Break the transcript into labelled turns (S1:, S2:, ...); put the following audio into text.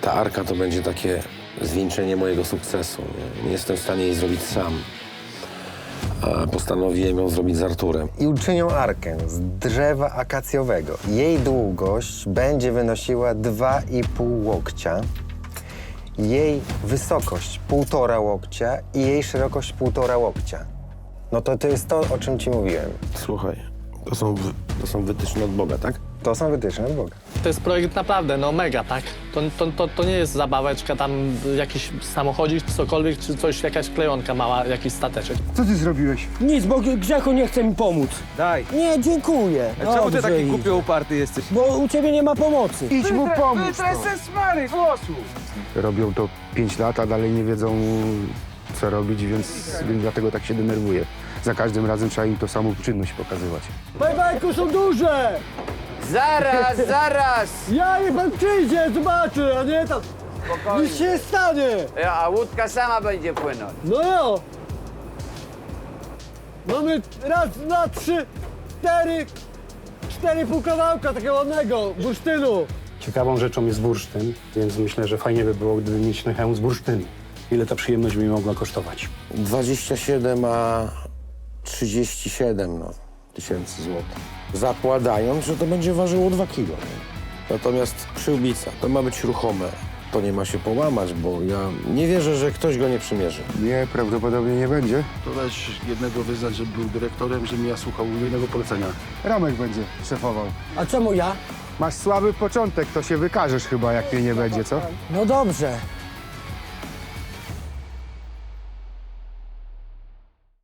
S1: Ta arka to będzie takie zwieńczenie mojego sukcesu. Nie, nie jestem w stanie jej zrobić sam. A postanowiłem ją zrobić z Arturem.
S2: I uczynią arkę z drzewa akacjowego. Jej długość będzie wynosiła 2,5 łokcia, jej wysokość 1,5 łokcia i jej szerokość 1,5 łokcia. No to to jest to, o czym ci mówiłem.
S1: Słuchaj, to są, to są wytyczne od Boga, tak?
S2: To są wytyczne od Boga.
S3: To jest projekt naprawdę, no mega, tak? To, to, to, to nie jest zabaweczka, tam jakiś samochodzik, cokolwiek, czy coś, jakaś klejonka mała, jakiś stateczek.
S4: Co ty zrobiłeś?
S5: Nic, bo Grzechu nie chce mi pomóc.
S4: Daj.
S5: Nie, dziękuję.
S4: A czemu ty
S5: Dobrze
S4: taki głupio uparty jesteś?
S5: Bo u ciebie nie ma pomocy.
S4: Idź mu pomóc.
S6: smary włosów.
S7: robią to 5 lat, a dalej nie wiedzą, co robić, więc, więc dlatego tak się denerwuję. Za każdym razem trzeba im to samą czynność pokazywać.
S5: Bajbajku są duże!
S6: Zaraz, zaraz!
S5: Ja niech pan przyjdzie, zobaczy, a nie tam... Nic się nie stanie!
S6: A łódka sama będzie płynąć.
S5: No jo! Mamy raz, dwa, trzy, cztery, cztery pół kawałka takiego ładnego bursztynu.
S8: Ciekawą rzeczą jest bursztyn, więc myślę, że fajnie by było, gdyby mieć na hełm z bursztynu. Ile ta przyjemność by mi mogła kosztować?
S1: 27 a 37 no, tysięcy złotych. Zakładając, że to będzie ważyło 2 kilo. Natomiast przyłbica to ma być ruchome. To nie ma się połamać, bo ja nie wierzę, że ktoś go nie przymierzy.
S7: Nie, prawdopodobnie nie będzie.
S9: To weź jednego wyznać, że był dyrektorem, że ja słuchał jednego polecenia.
S7: Ramek będzie szefował.
S5: A czemu ja?
S7: Masz słaby początek, to się wykażesz chyba, jak mnie nie będzie, co?
S5: No dobrze.